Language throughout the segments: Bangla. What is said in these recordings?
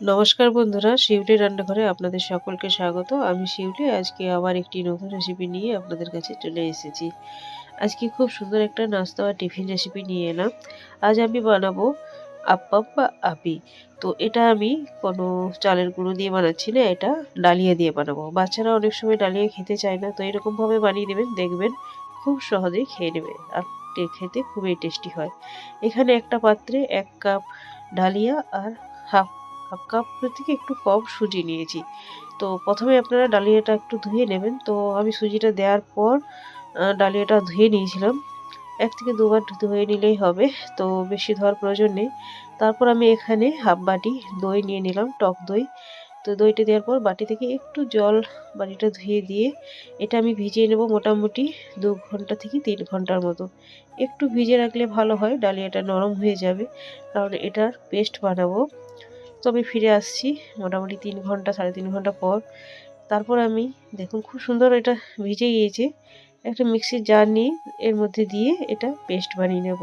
নমস্কার বন্ধুরা, শিউলি রান্নাঘরে আপনাদের সকলকে স্বাগত। আমি শিউলি, আজকে আবার একটি নতুন রেসিপি নিয়ে আপনাদের কাছে চলে এসেছি। আজকে খুব সুন্দর একটা নাস্তা বা টিফিন রেসিপি নিয়ে এলাম। আজ আমি বানাবো আপ্পাম বা আপি। তো এটা আমি কোনো চালের গুঁড়ো দিয়ে বানাচ্ছি না, এটা ডালিয়া দিয়ে বানাবো। বাচ্চারা অনেক সময় ডালিয়া খেতে চায় না, তো এরকমভাবে বানিয়ে দেবেন, দেখবেন খুব সহজেই খেয়ে নেবে আর খেতে খুবই টেস্টি হয়। এখানে একটা পাত্রে এক কাপ ডালিয়া আর হাফ হাফ কাপ থেকে একটু কম সুজি নিয়েছি। তো প্রথমে আপনারা ডালিয়াটা একটু ধুয়ে নেবেন। তো আমি সুজিটা দেওয়ার পর ডালিয়াটা ধুয়ে নিয়েছিলাম। এক থেকে দুবার ধুয়ে নিলেই হবে। তো বেশি ধোয়ার প্রয়োজন নেই। তারপর আমি এখানে হাফ বাটি দই নিয়ে নিলাম, টক দই। তো দইটা দেওয়ার পর বাটি থেকে একটু জল বাটিটা ধুয়ে দিয়ে এটা আমি ভিজিয়ে নেব মোটামুটি দু ঘণ্টা থেকে তিন ঘণ্টার মতো। একটু ভিজে রাখলে ভালো হয়, ডালিয়াটা নরম হয়ে যাবে। কারণ এটার পেস্ট বানাবো। তো আমি ফিরে আসছি মোটামুটি তিন ঘণ্টা, সাড়ে তিন ঘণ্টা পর। তারপর আমি, দেখুন খুব সুন্দর এটা ভিজে গিয়েছে। একটা মিক্সির জার নিয়ে এর মধ্যে দিয়ে এটা পেস্ট বানিয়ে নেব।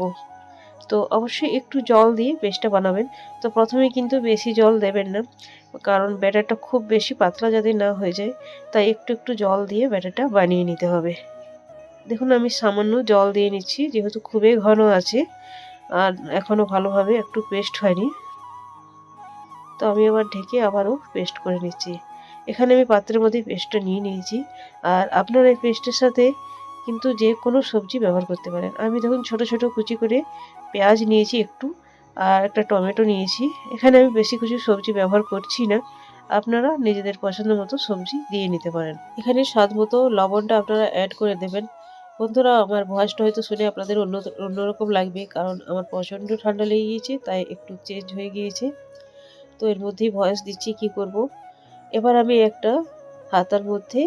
তো অবশ্যই একটু জল দিয়ে পেস্টটা বানাবেন। তো প্রথমে কিন্তু বেশি জল দেবেন না, কারণ ব্যাটারটা খুব বেশি পাতলা যাতে না হয়ে যায়, তাই একটু একটু জল দিয়ে ব্যাটারটা বানিয়ে নিতে হবে। দেখুন আমি সামান্য জল দিয়ে নিচ্ছি, যেহেতু খুবই ঘন আছে, আর এখনও ভালোভাবে একটু পেস্ট হয়নি। তো আমি আবার ঢেকে আবারও পেস্ট করে নিচ্ছি। এখানে আমি পাত্রের মধ্যে পেস্টটা নিয়ে নিয়েছি। আর আপনারা এই পেস্টের সাথে কিন্তু যে কোনো সবজি ব্যবহার করতে পারেন। আমি দেখুন ছোট ছোট কুচি করে পেঁয়াজ নিয়েছি একটু আর একটা টমেটো নিয়েছি। এখানে আমি বেশি কিছু সবজি ব্যবহার করছি না। আপনারা নিজেদের পছন্দ মতো সবজি দিয়ে নিতে পারেন। এখানে স্বাদ মতো লবণটা আপনারা অ্যাড করে দেবেন। বন্ধুরা, আমার ভয়েসটা হয়তো শুনে আপনাদের অন্য, অন্যরকম লাগবে কারণ আমার প্রচণ্ড ঠান্ডা লেগে গিয়েছে তাই একটু চেঞ্জ হয়ে গিয়েছে। তো এর মধ্যেই ভয়েস দিচ্ছি, কি করব। এবার আমি একটা হাতার মধ্যে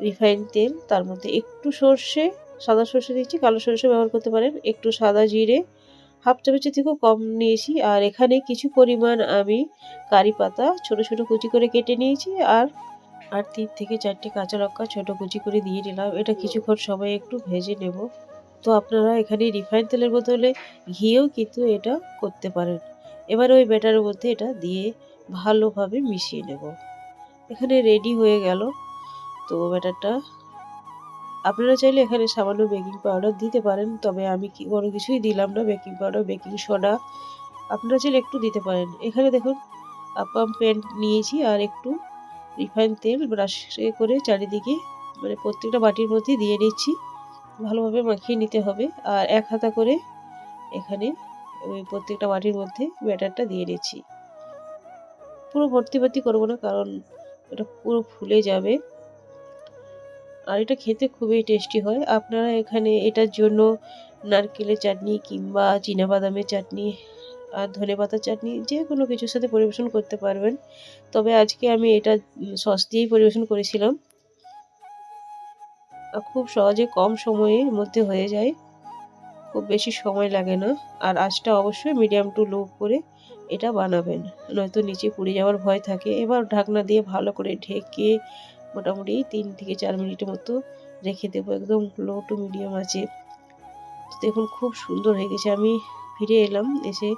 রিফাইন তেল, তার মধ্যে একটু সর্ষে, সাদা সর্ষে দিচ্ছি, কালো সর্ষে ব্যবহার করতে পারেন, একটু সাদা জিরে, হাফ চামচের থেকেও কম নিয়েছি, আর এখানে কিছু পরিমাণ আমি কারি পাতা ছোট ছোট কুচি করে কেটে নিয়েছি, আর আর তিন থেকে চারটে কাঁচা লঙ্কা ছোটো কুচি করে দিয়ে নিলাম, এটা কিছুক্ষণ সময় একটু ভেজে নেব তো আপনারা এখানে রিফাইন তেলের বদলে ঘিয়েও কিন্তু এটা করতে পারেন এবার ওই ব্যাটারের মধ্যে এটা দিয়ে ভালোভাবে মিশিয়ে নেব। এখানে রেডি হয়ে গেল। তো ব্যাটারটা, আপনারা চাইলে এখানে সামান্য বেকিং পাউডার দিতে পারেন, তবে আমি কি কোনো কিছুই দিলাম না বেকিং পাউডার বেকিং সোডা আপনারা চাইলে একটু দিতে পারেন। এখানে দেখুন আপাম প্যান্ট নিয়েছি আর একটু রিফাইন তেল ব্রাশে করে চারিদিকে মানে প্রত্যেকটা বাটির মধ্যে দিয়ে নিচ্ছি। ভালোভাবে মাখিয়ে নিতে হবে। আর এক হাতা করে এখানে ওই প্রত্যেকটা বাটির মধ্যে ব্যাটারটা দিয়ে নিচ্ছি পুরো ভর্তি ভর্তি করব না, কারণ এটা পুরো ফুলে যাবে। আর এটা খেতে খুবই টেস্টি হয়। আপনারা এখানে এটার জন্য নারকেলের চাটনি কিংবা বাদামের চাটনি আর ধনে পাতার চাটনি যে কোনো কিছুর সাথে পরিবেশন করতে পারবেন। তবে আজকে আমি এটা সস দিয়েই পরিবেশন করেছিলাম। খুব সহজে কম সময়ের মধ্যে হয়ে যায়। খুব বেশি সময় লাগে না। আর আঁচটা অবশ্যই মিডিয়াম টু লো করে এটা বানাবেন। নয়তো নিচে পুড়ে যাওয়ার ভয় থাকে। এবার ঢাকনা দিয়ে ভালো করে ঢেকে মোটামুটি তিন থেকে চার মিনিটের মতো রেখে দেবো। একদম লো টু মিডিয়াম আছে। দেখুন, খুব সুন্দর হয়ে গেছে। আমি ফিরে এলাম, এসে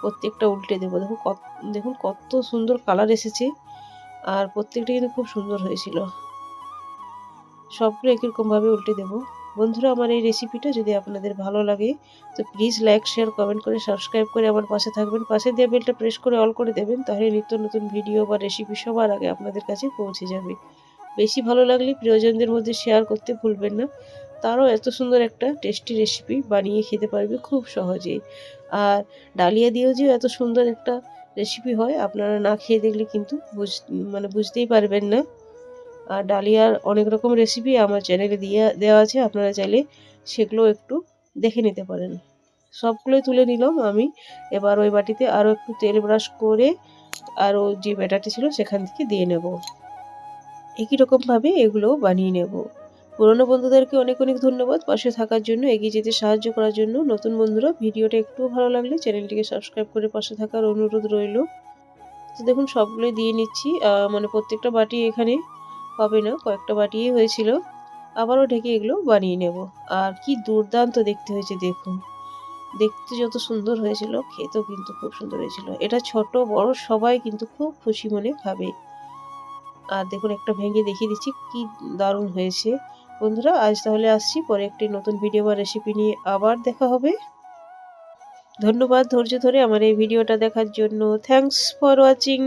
প্রত্যেকটা উল্টে দেবো। দেখুন কত দেখুন কত সুন্দর কালার এসেছে। আর প্রত্যেকটা কিন্তু খুব সুন্দর হয়েছিল। সবগুলো একরকমভাবে উল্টে দেবো। বন্ধুরা, আমার এই রেসিপিটা যদি আপনাদের ভালো লাগে, তো প্লিজ লাইক শেয়ার কমেন্ট করে সাবস্ক্রাইব করে আমার পাশে থাকবেন। পাশে দিয়ে বেলটা প্রেস করে অল করে দেবেন, তাহলে নিত্য নতুন ভিডিও বা রেসিপি সবার আগে আপনাদের কাছে পৌঁছে যাবে। বেশি ভালো লাগলে প্রিয়জনদের মধ্যে শেয়ার করতে ভুলবেন না। তারও এত সুন্দর একটা টেস্টি রেসিপি বানিয়ে খেতে পারবে খুব সহজেই আর ডালিয়া দিয়েও যে এত সুন্দর একটা রেসিপি হয়, আপনারা না খেয়ে দেখলে কিন্তু বুঝ মানে বুঝতেই পারবেন না। আর ডালিয়ার অনেক রকম রেসিপি আমার চ্যানেলে দিয়ে, দেওয়া আছে, আপনারা চাইলে সেগুলো একটু দেখে নিতে পারেন। সবগুলোই তুলে নিলাম আমি। এবার ওই বাটিতে আরও একটু তেল ব্রাশ করে আরও যে ব্যাটারটি ছিল সেখান থেকে দিয়ে নেব। একই রকমভাবে এগুলো বানিয়ে নেব। পুরনো বন্ধুদেরকে অনেক অনেক ধন্যবাদ পাশে থাকার জন্য, এগিয়ে যেতে সাহায্য করার জন্য। নতুন বন্ধুরা, ভিডিওটা একটু ভালো লাগলে চ্যানেলটিকে সাবস্ক্রাইব করে পাশে থাকার অনুরোধ রইল। তো দেখুন, সবগুলোই দিয়ে নিচ্ছি। মানে প্রত্যেকটা বাটি এখানে হবে না, কয়েকটা বাটিই হয়েছিল। আবারও ঢেকে এগুলো বানিয়ে নেব। আর কি দুর্দান্ত দেখতে হয়েছে, দেখুন। দেখতে যত সুন্দর হয়েছিল, খেতেও কিন্তু খুব সুন্দর হয়েছিল। এটা ছোট, বড়, সবাই কিন্তু খুব খুশি মনে খাবে আর দেখুন, একটা ভেঙে দেখিয়ে দিচ্ছি, কি দারুণ হয়েছে। বন্ধুরা, আজ তাহলে আসছি, পরে একটি নতুন ভিডিও বা রেসিপি নিয়ে আবার দেখা হবে। ধন্যবাদ ধৈর্য ধরে আমার এই ভিডিওটা দেখার জন্য। Thanks for watching